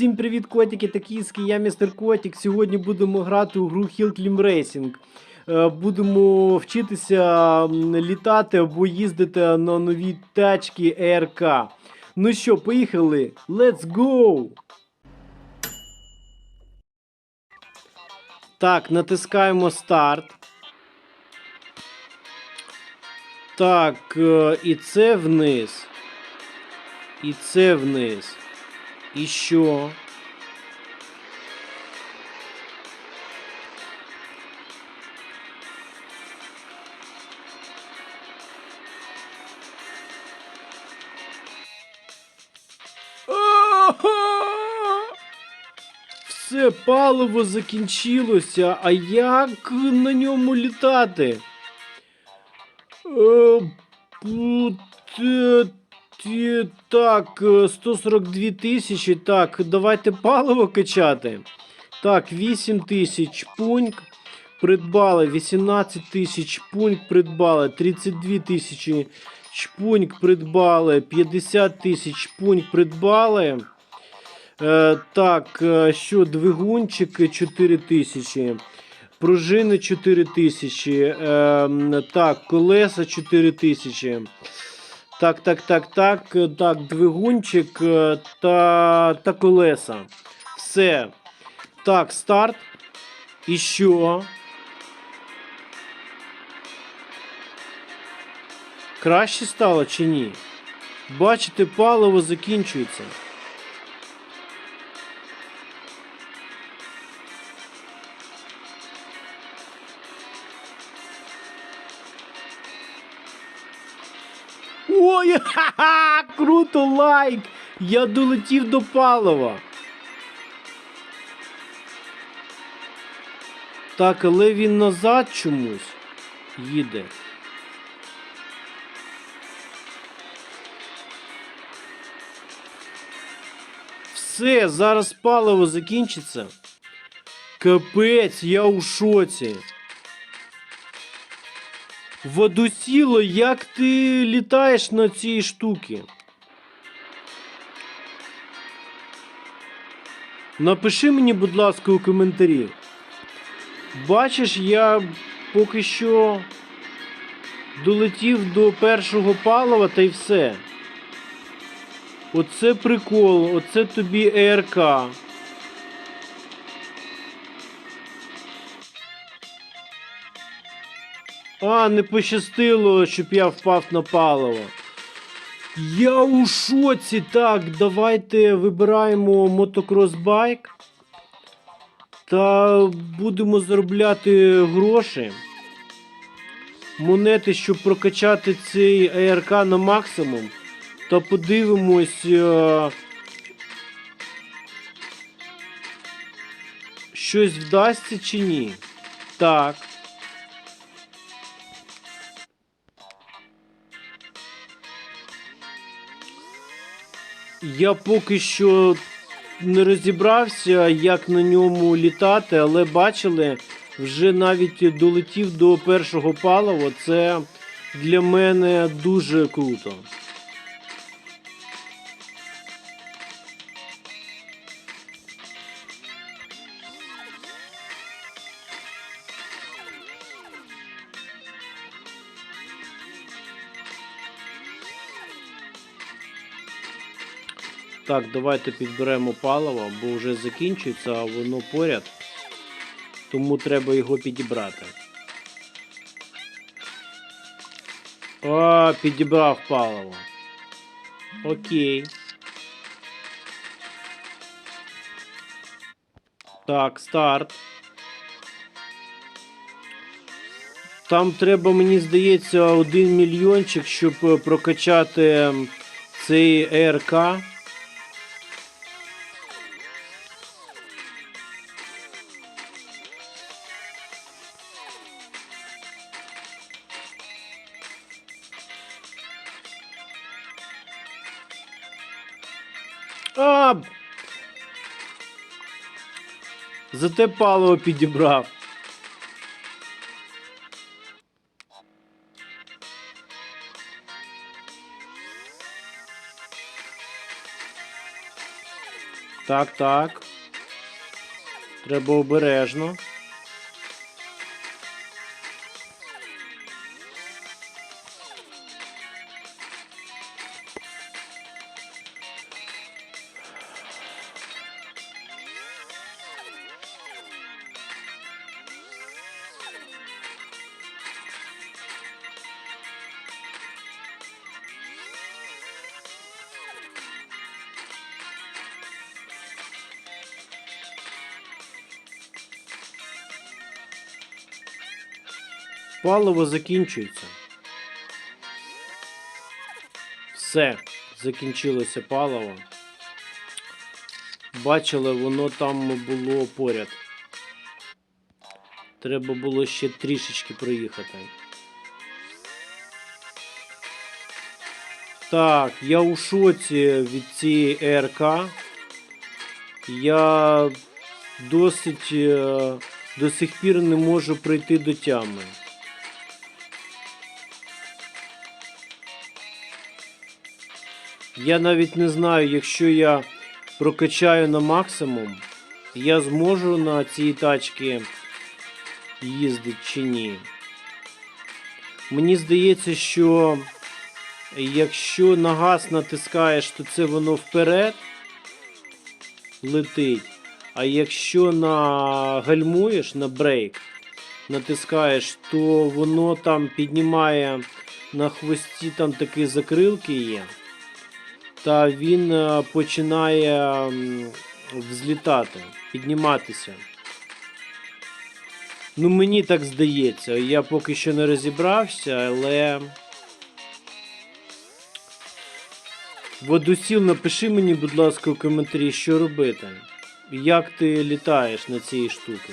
Всім привіт, котики та кіски, я містер Котик. Сьогодні будемо грати у гру Hill Climb Racing. Е, Будемо вчитися літати або їздити на новій тачці ЕРК. Ну що, поїхали? Let's go! Так, натискаємо старт. Так, е, і це вниз. І це вниз. І що? Все паливо закінчилося, а як на ньому літати? Е, Так, е, 142 тисячі. Так, давайте паливо качати. Так, 8 тисяч пуньк. Придбали 18 тисяч пуньк придбали, 32 тисячі шпуньк придбали, 50 тисяч пуньк придбали. Е, так, е, що двигунчик 4 тисячі. Пружини 4 тисячі. Е, так, колеса 4 тисячі. Так, так, так, так, е, так, двигунчик е, та, та колеса. Все. Так, старт. І що? Краще стало чи ні? Бачите, паливо закінчується. Ой, ха-ха, круто лайк! Я долетів до палива. Так, але він назад чомусь їде. Все, зараз паливо закінчиться. Капець, я у шоці. Водосіло, як ти літаєш на цій штуці? Напиши мені, будь ласка, у коментарі. Бачиш, я поки що долетів до першого палива та й все. Оце прикол, оце тобі ЕРК. А, не пощастило, щоб я впав на паливо. Я у шоці. Так, давайте вибираємо мотокросбайк. Та будемо заробляти гроші. Монети, щоб прокачати цей АРК на максимум. Та подивимось. е, Щось вдасться чи ні? Так. Я поки що не розібрався, як на ньому літати, але бачили, вже навіть долетів до першого палива. Це для мене дуже круто. Так, давайте підберемо паливо, бо вже закінчується, а воно поряд. Тому треба його підібрати. О, підібрав паливо. Окей. Так, старт. Там треба, мені здається, один мільйончик, щоб е, прокачати цей ЕРК. А! Зате паливо підібрав. Так, так. Треба обережно. Паливо закінчується. Все, закінчилося паливо. Бачили, воно там було поряд. Треба було ще трішечки проїхати. Так, я у шоці від цієї ЕРК. Я досить е, до сих пір не можу прийти до тями. Я навіть не знаю, якщо я прокачаю на максимум, я зможу на цій тачці їздити чи ні. Мені здається, що якщо на газ натискаєш, то це воно вперед летить. А якщо на гальмуєш на брейк, натискаєш, то воно там піднімає на хвості там такі закрилки є. Та він е, починає взлітати, підніматися. Ну, мені так здається. Я поки що не розібрався, але. Водосіл, напиши мені, будь ласка, у коментарі, що робити. Як ти літаєш на цій штуці?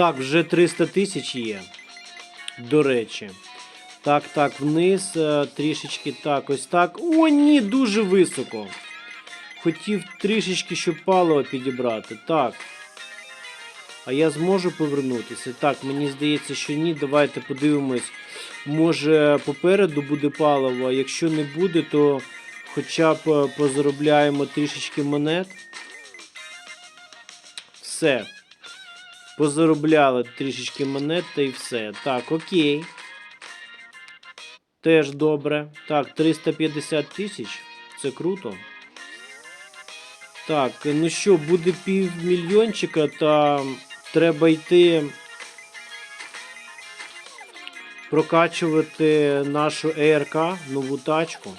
Так, вже 300 тисяч є. До речі. Так, так, вниз, е, трішечки так, ось так. О, ні, дуже високо. Хотів трішечки, щоб паливо підібрати. Так. А я зможу повернутися? Так, мені здається, що ні. Давайте подивимось. Може попереду буде паливо, а якщо не буде, то хоча б е, позаробляємо трішечки монет. Все. Позаробляли трішечки монет та й все. Так, окей. Теж добре. Так, 350 тисяч. Це круто. Так, ну що, буде півмільйончика, та треба йти прокачувати нашу ЕРК, нову тачку.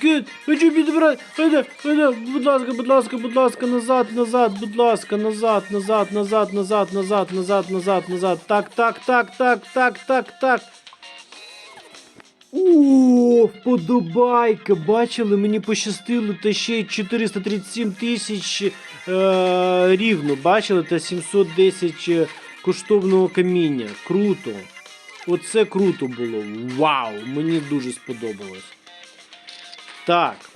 Чекай, хочу підбирати. Будь ласка, будь ласка, будь ласка, назад, назад, будь ласка, назад, назад, назад, назад, назад, назад, назад, назад. Так, так, так, так, так, так, так. О, вподобайка, бачили, мені пощастило, та ще й 437 тисяч е, рівно, бачили, та 710 е, коштовного каміння. Круто. Оце круто було. Вау! Мені дуже сподобалось. stock.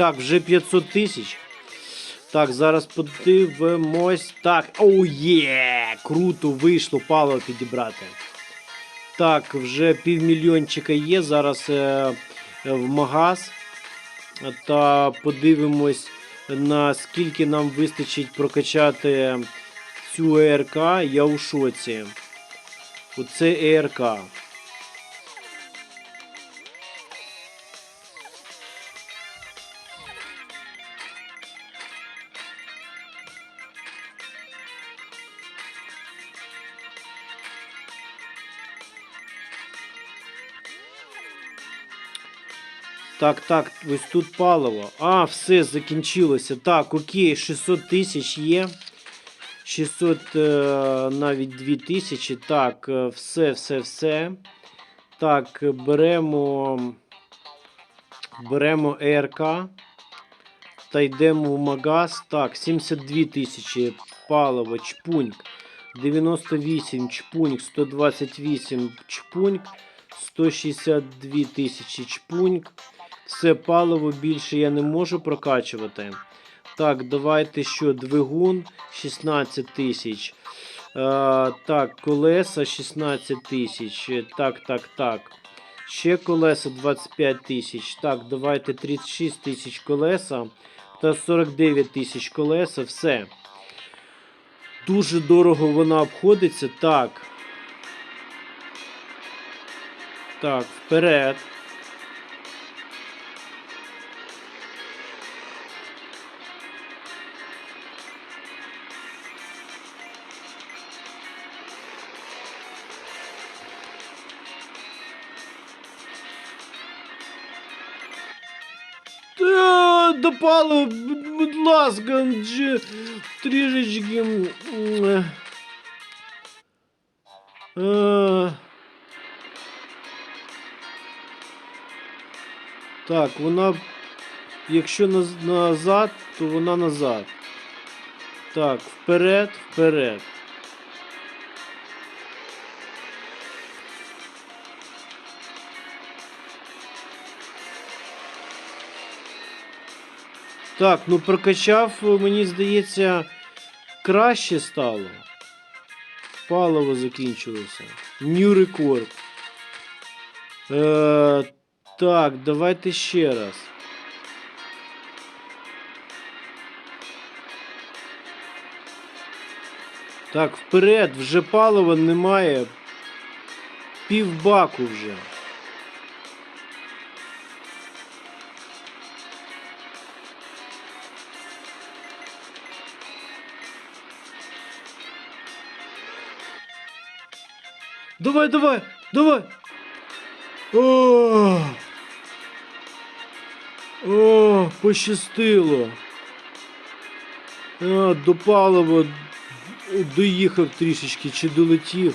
Так, вже 500 тисяч. Так, зараз подивимось. Так, оу є! Круто вийшло паливо підібрати. Так, вже півмільйончика є. Зараз е, в магаз. Та подивимось, наскільки нам вистачить прокачати цю ЕРК. Я у шоці. Оце ЕРК. Так, так, ось тут паливо. А, все, закінчилося. Так, окей, 600 тисяч є. 600 е, навіть 2000. Так, е, все, все, все. Так, беремо. Беремо ЕРК. Та йдемо в магаз. Так, 72 тисячі паливо, чпуньк. 98 чпуньк, 128 чпуньк, 162 тисячі чпуньк. Все паливо більше я не можу прокачувати. Так, давайте що, двигун 16 тисяч. Е, так, колеса 16 тисяч. Так, так, так. Ще колеса 25 тисяч. Так, давайте 36 тисяч колеса та 49 тисяч колеса. Все. Дуже дорого вона обходиться. Так. Так, вперед. Б- будь ласка, трішечки. е. Е. Так, вона. Якщо назад, то вона назад. Так, вперед, вперед. Так, ну прокачав, мені здається, краще стало. Паливо закінчилося. New рекорд. Е, так, давайте ще раз. Так, вперед, вже палива немає. Півбаку вже. Давай, давай, давай. О, О пощастило. А, до палива доїхав трішечки чи долетів.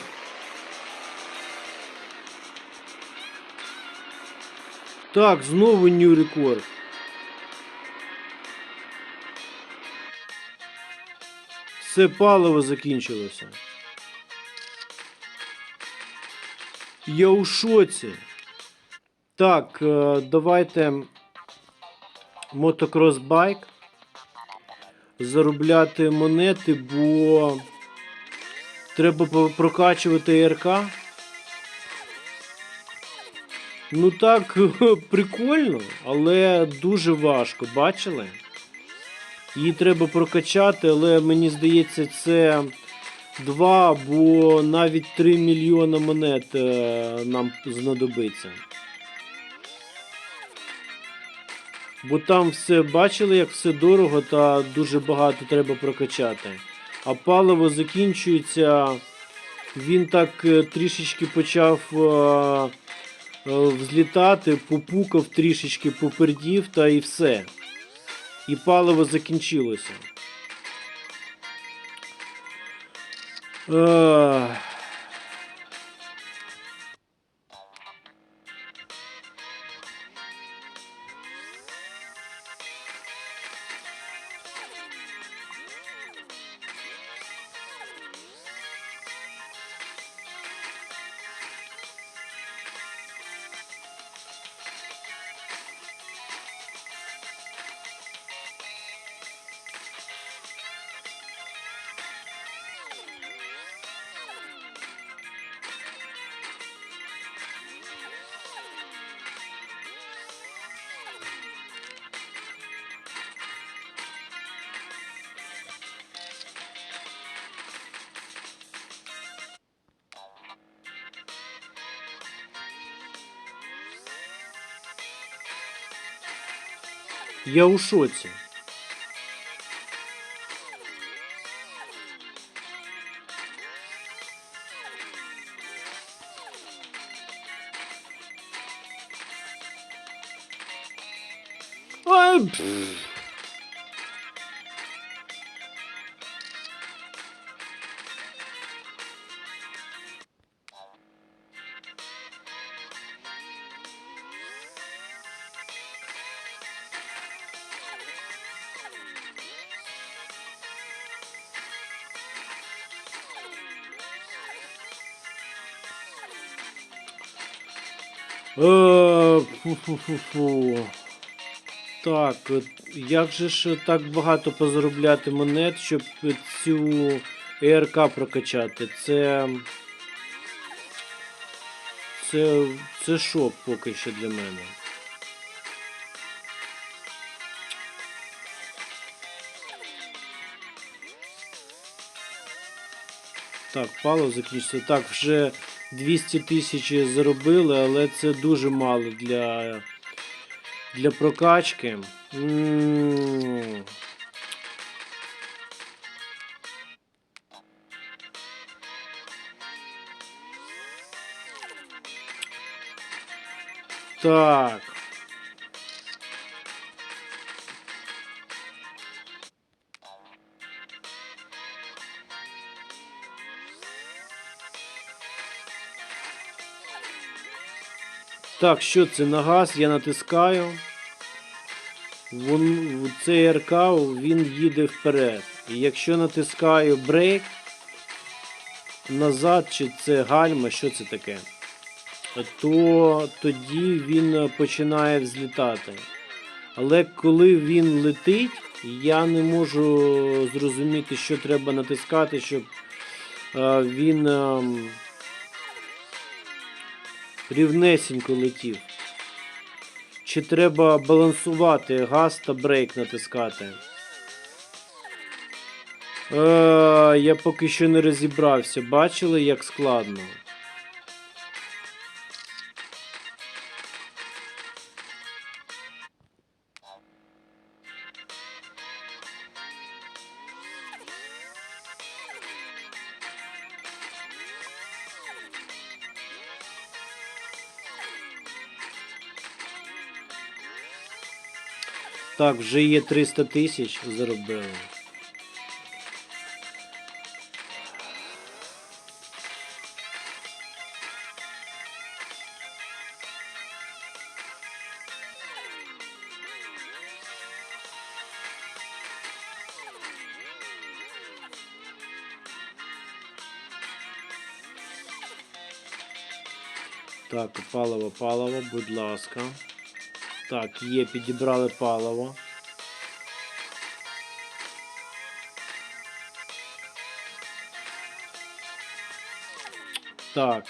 Так, знову нью рекорд. Все паливо закінчилося. Я у шоці. Так, е, давайте мотокрос байк. Заробляти монети, бо треба прокачувати РК. Ну так, прикольно, але дуже важко, бачили? Її треба прокачати, але мені здається, це 2 або навіть 3 мільйона монет е, нам знадобиться. Бо там все бачили, як все дорого та дуже багато треба прокачати. А паливо закінчується. Він так е, трішечки почав е, взлітати, попукав трішечки, попердів та і все. І паливо закінчилося. 어... Я у шоці. Ай, Фу-фу-фу-фу. Так, як же ж так багато позаробляти монет, щоб цю ЕРК прокачати? Це. Це. Це шок поки що для мене. Так, паливо закінчиться. Так, вже 200 тисяч заробили, але це дуже мало для, для прокачки. М. Так. Так, що це на газ? Я натискаю. Вон, цей РК він їде вперед. І якщо натискаю брейк назад, чи це гальма, що це таке? То тоді він починає взлітати. Але коли він летить, я не можу зрозуміти, що треба натискати, щоб е, він. Рівнесенько летів. Чи треба балансувати газ та брейк натискати? Е, я поки що не розібрався. Бачили, як складно? Так, вже є 300 тисяч заробили. Так, паливо, паливо, будь ласка. Так, є, підібрали паливо. Так.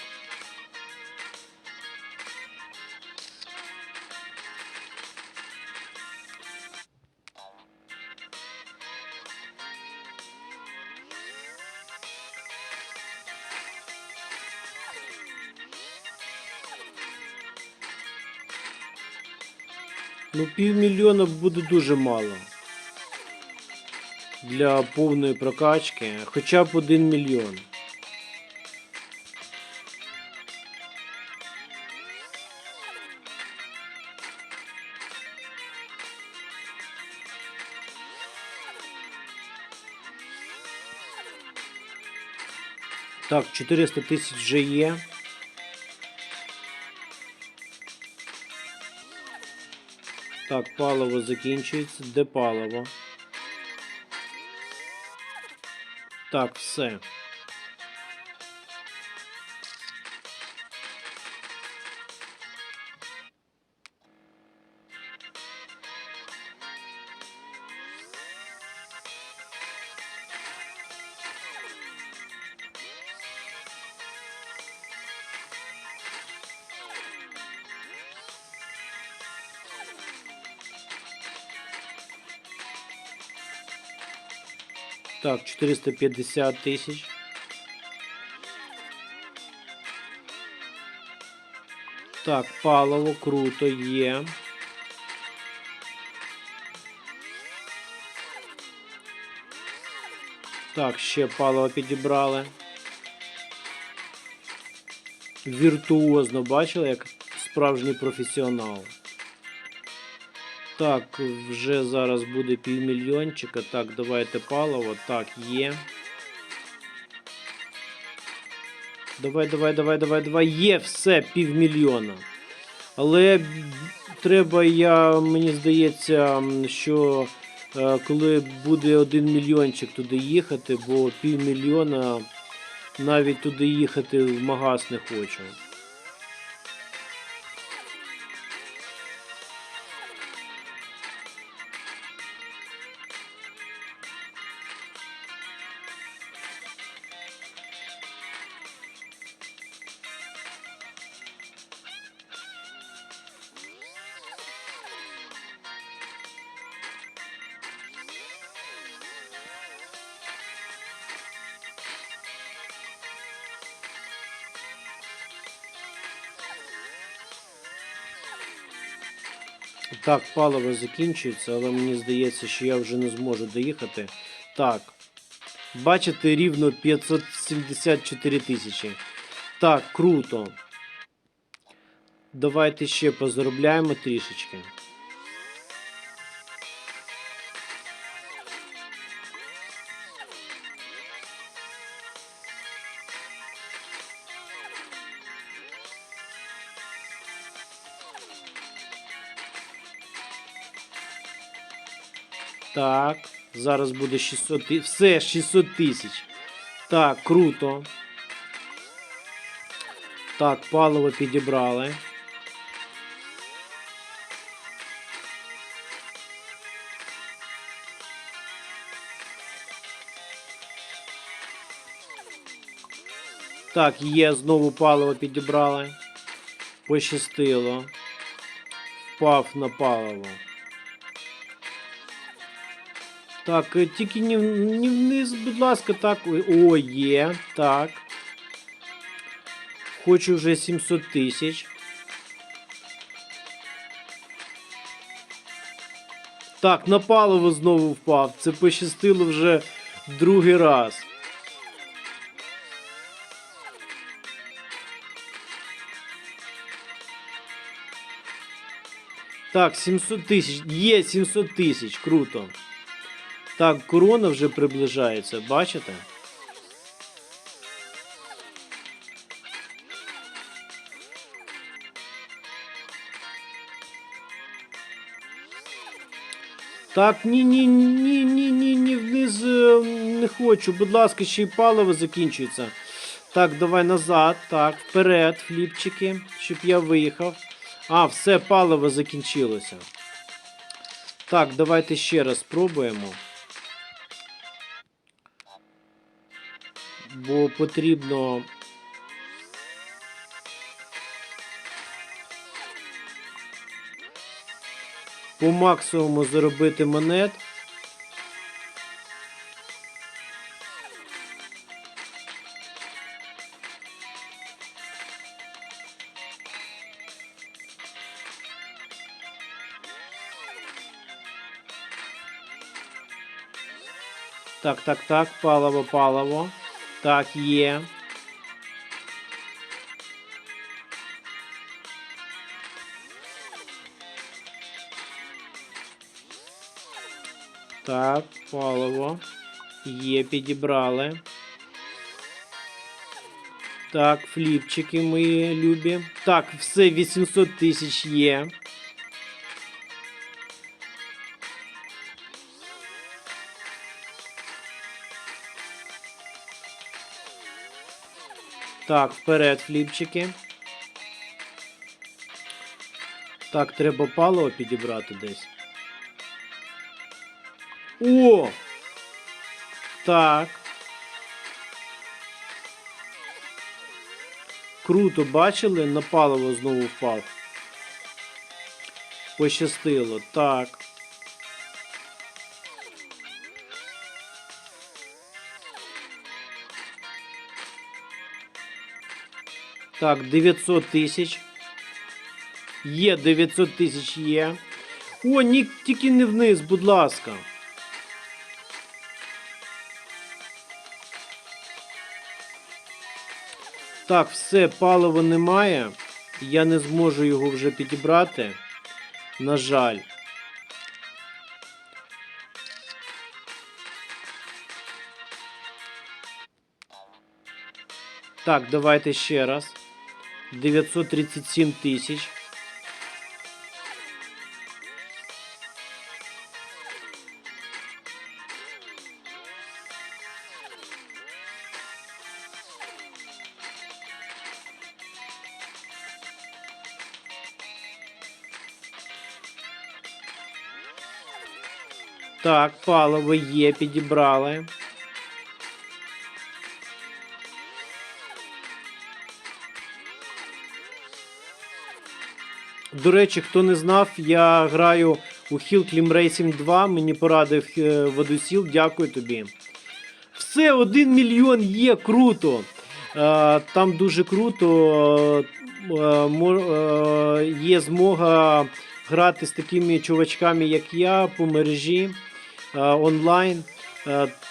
Ну, півмільйона буде дуже мало. Для повної прокачки. Хоча б один мільйон. Так, 400 тисяч вже є. Так, паливо закінчується. Де паливо? Так, все. Так, 450 тисяч. Так, паливо круто є. Так, ще палово підібрали. Віртуозно бачили, як справжній професіонал. Так, вже зараз буде півмільйончика. Так, давайте паливо. Так, є. Давай, давай, давай, давай, давай. Є все, півмільйона. Але треба, я, мені здається, що е, коли буде один мільйончик туди їхати, бо півмільйона навіть туди їхати в магаз не хочу. Так, паливо закінчується, але мені здається, що я вже не зможу доїхати. Так. Бачите, рівно 574 тисячі. Так, круто. Давайте ще позаробляємо трішечки. Так, зараз буде 600 тисяч. Все, 600 тисяч. Так, круто. Так, паливо підібрали. Так, є, знову паливо підібрали. Пощастило. Впав на паливо. Так, е, тільки не, не вниз, будь ласка, так. О, є. Так. Хочу вже 700 тисяч. Так, на паливо знову впав. Це пощастило вже другий раз. Так, 700 тисяч. Є 700 тисяч. Круто. Так, корона вже приближається, бачите? Так, ні, ні, ні, ні, ні, ні, вниз е, не хочу. Будь ласка, ще й паливо закінчується. Так, давай назад. Так, вперед, фліпчики, щоб я виїхав. А, все, паливо закінчилося. Так, давайте ще раз спробуємо. Бо потрібно. По максимуму заробити монет. Так, так, так, паливо, паливо. Так, є. Так, паливо. Є, підібрали. Так, фліпчики мої любі. Так, все, 800 тисяч є. Так, вперед, фліпчики. Так, треба паливо підібрати десь. О! Так. Круто, бачили? На паливо знову впав. Пощастило. Так. Так, 900 тисяч. Є 900 тисяч є. О, ні, тільки не вниз, будь ласка. Так, все, палива немає. Я не зможу його вже підібрати. На жаль. Так, давайте ще раз. 937 тисяч. Так, паливо є, підібрали. До речі, хто не знав, я граю у Hill Climb Racing 2. Мені порадив е, водосіл. Дякую тобі. Все, 1 мільйон є, круто. Е, Там дуже круто. е, Є змога грати з такими чувачками, як я, по мережі онлайн.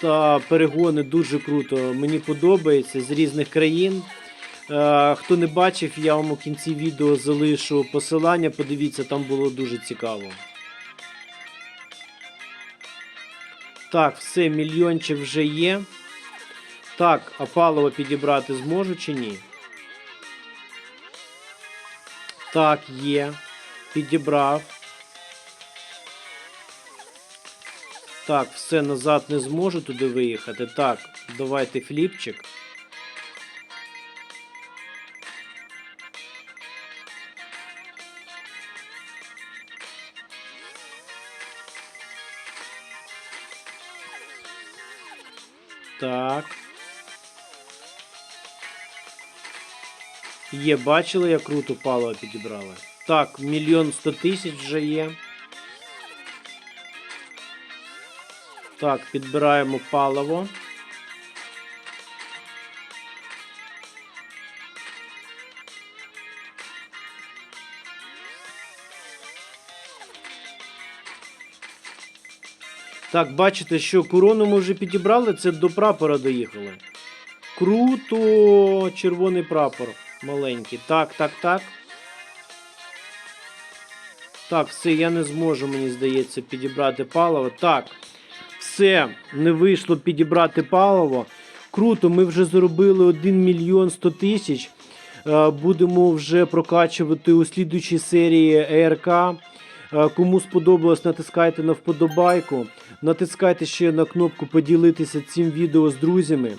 Та перегони дуже круто. Мені подобається з різних країн. Е, Хто не бачив, я вам у кінці відео залишу посилання. Подивіться, там було дуже цікаво. Так, все, мільйончик вже є. Так, а паливо підібрати зможу чи ні? Так, є. Підібрав. Так, все назад не зможу туди виїхати. Так, давайте фліпчик. Так. Є, бачили, як круто паливо підібрали. Так, мільйон сто тисяч вже є. Так, підбираємо паливо. Так, бачите, що корону ми вже підібрали, це до прапора доїхали. Круто! Червоний прапор маленький. Так, так, так. Так, все, я не зможу, мені здається, підібрати паливо. Так, все, не вийшло підібрати паливо. Круто, ми вже заробили 1 мільйон 100 тисяч. Е, Будемо вже прокачувати у слідуючій серії ЕРК. Е, Кому сподобалось, натискайте на вподобайку. Натискайте ще на кнопку поділитися цим відео з друзями. Е,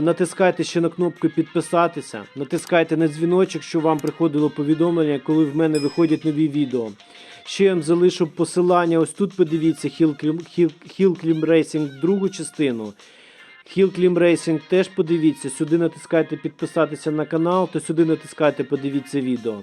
Натискайте ще на кнопку підписатися. Натискайте на дзвіночок, щоб вам приходило повідомлення, коли в мене виходять нові відео. Ще я вам залишу посилання. Ось тут подивіться Hill Climb, Hill, Hill Climb Racing другу частину. Hill Climb Racing теж подивіться. Сюди натискайте підписатися на канал, то сюди натискайте подивіться відео.